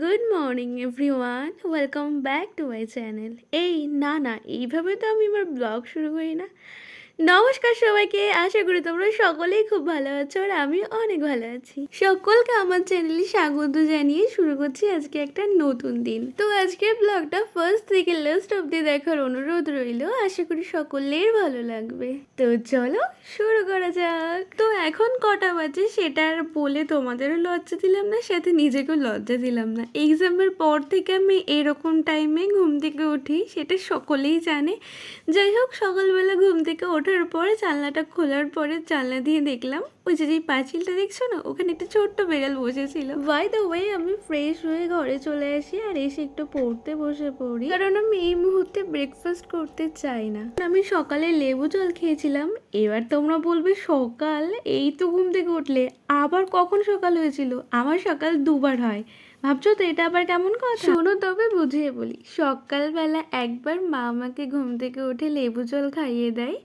Good morning everyone welcome back to my channel এই, না না, এইভাবে তো আমি আমার ব্লগ শুরু করি না। নমস্কার সবাইকে, আশা করি তোমরা সকলেই খুব ভালো আছো আর আমি অনেক ভালো আছি। সকলকে আমার চ্যানেলে স্বাগত জানিয়ে শুরু করছি আজকে একটা নতুন দিন। তো আজকে ব্লগটা ফার্স্ট থেকে লাস্ট অব্দি দেখার অনুরোধ রইল, আশা করি সকলের ভালো লাগবে। তো চলো শুরু করা যাক। তো এখন কটা বাজে সেটা আর বলে তোমাদেরও লজ্জা দিলাম না, সাথে নিজেকেও লজ্জা দিলাম না। এক্সামের পর থেকে আমি এরকম টাইমে ঘুম থেকে উঠি, সেটা সকলেই জানে। যাই হোক, সকালবেলা ঘুম থেকে ওঠার পরে জানলাটা খোলার পরে জানলা দিয়ে দেখলাম, ওই যে যেই পাঁচিলটা দেখছ না, ওখানে একটা ছোট্ট বেড়াল বসেছিল। বাই দ্য ওয়ে আমি ফ্রেশ হয়ে ঘরে চলে আসি আর এসে একটু পড়তে বসে পড়ি। কারণ আমি এই মুহূর্তে ব্রেকফাস্ট করতে চাই না। আমি সকালে লেবু জল খেয়েছিলাম, এবার তোমরা বলবে সকাল, এই তো ঘুম থেকে উঠলে। আবার কখন সকাল হয়েছিল? আমার সকাল দুবার হয়। ভাবছ তো এটা আবার কেমন কথা? শোনো তবে, বুঝিয়ে বলি। সকালবেলা একবার মা আমাকে ঘুম থেকে উঠে লেবু জল খাইয়ে দেয়।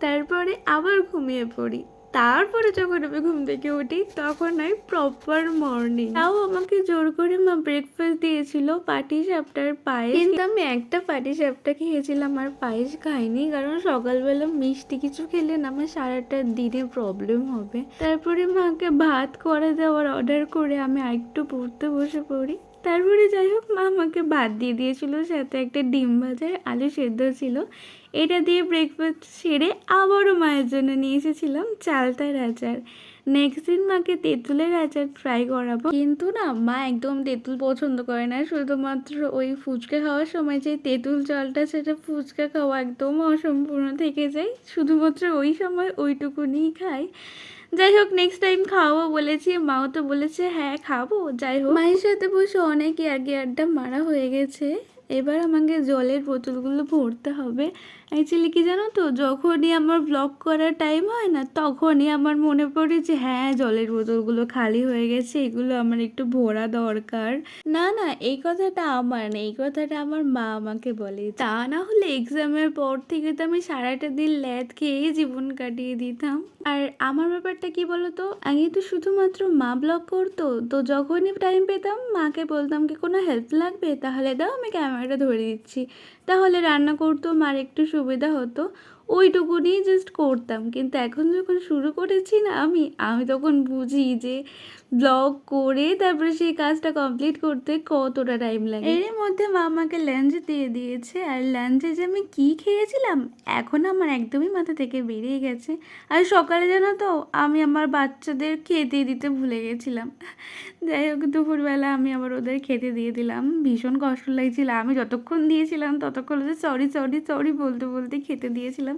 তারপরে আবার ঘুমিয়ে পড়ি। তারপরে যখন আমি ঘুম থেকে উঠি, তখন হয় প্রপার মর্নিং তাও আমাকে জোর করে মা ব্রেকফাস্ট দিয়েছিল, পাটি সাপটার পায়েস। কিন্তু আমি একটা পাটি সাপটা খেয়েছিলাম আর পায়েস খাইনি, কারণ সকালবেলা মিষ্টি কিছু খেলে না আমার সারাটা দিনে প্রবলেম হবে। তারপরে মাকে ভাত করে দেওয়ার অর্ডার করে আমি আরেকটু পড়তে বসে পড়ি। তারপরে যাই হোক, মা আমাকে ভাত দিয়ে দিয়েছিল, সাথে একটা ডিম ভাজার আলু সেদ্ধ ছিল। এটা দিয়ে ব্রেকফাস্ট সেরে আবারও মায়ের জন্য নিয়ে এসেছিলাম চালতার আচার। নেক্সট দিন মাকে তেঁতুলের আচার ট্রাই করাবো। কিন্তু না, মা একদম তেঁতুল পছন্দ করে না। শুধুমাত্র ওই ফুচকা খাওয়ার সময় যে তেঁতুল জলটা সেটা ফুচকা খাওয়া একদম অসম্পূর্ণ থেকে যায়। শুধুমাত্র ওই সময় ওইটুকুনিই খায় যাই হোক নেক্সট টাইম খাওয়াবো বলেছি, মাও তো বলেছে হ্যাঁ খাব যাই হোক মায়ের সাথে বসে অনেক আগে আড্ডা মারা হয়ে গেছে। এবার আমাকে জলের বোতলগুলো ভরতে হবে। অ্যাকচুয়ালি কি জানো তো, যখনই আমার ব্লগ করার টাইম হয় না, তখনই আমার মনে পড়ে যে হ্যাঁ জলের বোতলগুলো খালি হয়ে গেছে, এগুলো আমার একটু ভরা দরকার। না না, এই কথাটা আমার না, এই কথাটা আমার মা আমাকে বলে। তা না হলে এক্সামের পর থেকে তো আমি সারাটা দিন ল্যাদ খেয়েই জীবন কাটিয়ে দিতাম। আর আমার ব্যাপারটা কি বলতো? আগে তো শুধুমাত্র মা ব্লগ করতো। তো যখনই টাইম পেতাম, মাকে বলতাম কি, কোনো হেল্প লাগবে? তাহলে দাও, আমি ক্যামেরাটা ধরে দিচ্ছি। তাহলে রান্না করতো, মার একটু সুবিধা হতো। ওইটুকু নিয়েই জাস্ট করতাম। কিন্তু এখন যখন শুরু করেছি না আমি আমি তখন বুঝি যে ব্লগ করে তারপরে সেই কাজটা কমপ্লিট করতে কতটা টাইম লাগে? এর মধ্যে মা আমাকে লাঞ্চ দিয়ে দিয়েছে। আর লাঞ্চে যে আমি কী খেয়েছিলাম, এখন আমার একদমই মাথা থেকে বেরিয়ে গেছে। আর সকালে জানো তো, আমি আমার বাচ্চাদের খেতে দিতে ভুলে গেছিলাম। যাই হোক, দুপুরবেলা আমি আবার ওদের খেতে দিয়ে দিলাম। ভীষণ কষ্ট লাগছিল। আমি যতক্ষণ দিয়েছিলাম, ততক্ষণ সরি সরি সরি বলতে বলতে খেতে দিয়েছিলাম।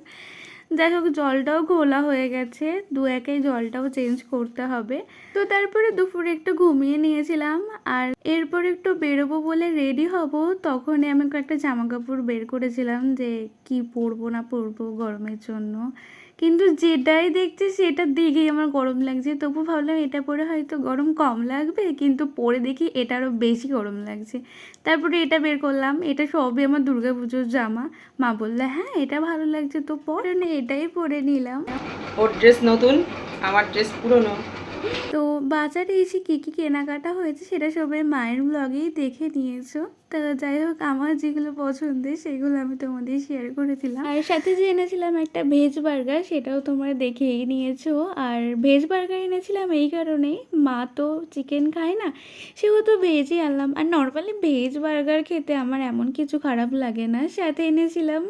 যাই হোক, জলটাও ঘোলা হয়ে গেছে। দু একাই জলটাও চেঞ্জ করতে হবে। তো তারপরে দুপুরে একটু ঘুমিয়ে নিয়েছিলাম আর এরপর একটু বেরোবো বলে রেডি হব। তখনই আমি একটা জামা কাপড় বের করেছিলাম যে কি পরবো না পরবো গরমের জন্য। কিন্তু যেটাই দেখছি সেটা দেখেই আমার গরম লাগছে। তবু ভাবলাম এটা পরে হয়তো গরম কম লাগবে, কিন্তু পরে দেখি এটা আরও বেশি গরম লাগছে। তারপরে এটা বের করলাম, এটা সবই আমার দুর্গা পুজোর জামা। মা বললে হ্যাঁ এটা ভালো লাগছে, তো পরে এটাই পরে নিলাম। ওর ড্রেস নতুন, আমার ড্রেস পুরনো। তো বাজারে এসে কী কী কেনাকাটা হয়েছে সেটা সবাই মায়ের ব্লগেই দেখে নিয়েছো। তো যাই হোক, আমার যেগুলো পছন্দের সেগুলো আমি তোমাদের শেয়ার করে দিলাম। আর সাথে যে এনেছিলাম একটা ভেজ বার্গার সেটাও তোমরা দেখেই নিয়েছো। আর ভেজ বার্গার এনেছিলাম এই কারণেই মা তো চিকেন খায় না সেহেতু ভেজই আনলাম। আর নর্মালি ভেজ বার্গার খেতে আমার এমন কিছু খারাপ লাগে না। সাথে এনেছিলাম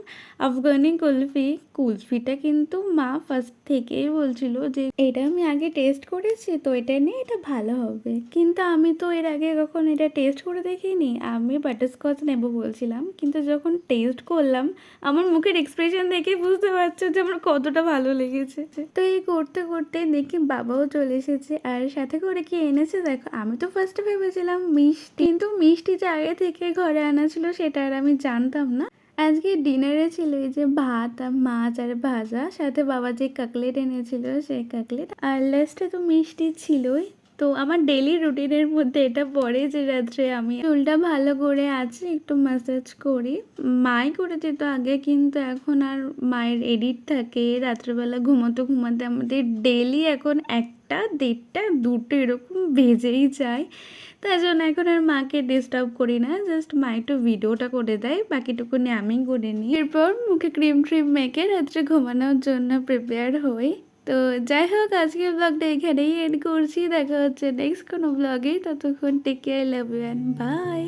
আফগানি কুলফি। কুলফিটা কিন্তু মা ফার্স্ট থেকেই বলছিল যে, এটা আমি আগে টেস্ট করেছি, তো এটা নিয়ে এটা ভালো হবে। কিন্তু আমি তো এর আগে কখন এটা টেস্ট করে দেখিনি, আমি বাটারস্কচ নেব বলছিলাম। কিন্তু যখন টেস্ট করলাম, আমার মুখের এক্সপ্রেশন দেখে বুঝতে পারছ যে আমার কতটা ভালো লেগেছে। তো এই করতে করতে দেখি বাবাও চলে এসেছে, আর সাথে করে কি এনেছে দেখো, আমি তো ফার্স্টে ভেবেছিলাম মিষ্টি। কিন্তু মিষ্টি যে আগে থেকে ঘরে আনা ছিল, সেটা আর আমি জানতাম না। আজকে ডিনারে ছিল এই যে ভাত আর মাছ আর ভাজা, সাথে বাবা যে কাকলেট এনেছিল সেই কাকলেট আর লাস্টে তো মিষ্টি ছিলই। তো আমার ডেলি রুটিনের মধ্যে এটা পড়ে যে রাত্রে আমি চুলটা ভালো করে আছে একটু ম্যাসাজ করি। মাই করে দিত আগে, কিন্তু এখন আর মায়ের এডিট থাকে, রাত্রেবেলা ঘুমোতে ঘুমাতে আমাদের ডেলি এখন এক একটা দেড়টা দুটো এরকম বেজেই যায়। তাই জন্য এখন আর মাকে ডিস্টার্ব করি না জাস্ট মা একটু ভিডিওটা করে দেয়, বাকিটুকুনি আমি করে নিই। এরপর মুখে ক্রিম ট্রিম মেখে রাত্রে ঘুমানোর জন্য প্রিপেয়ার হই। তো যাই হোক, আজকের ব্লগটা এখানেই এন্ড করছি। দেখা হচ্ছে নেক্সট কোনো ব্লগে ততক্ষণ take care love you and bye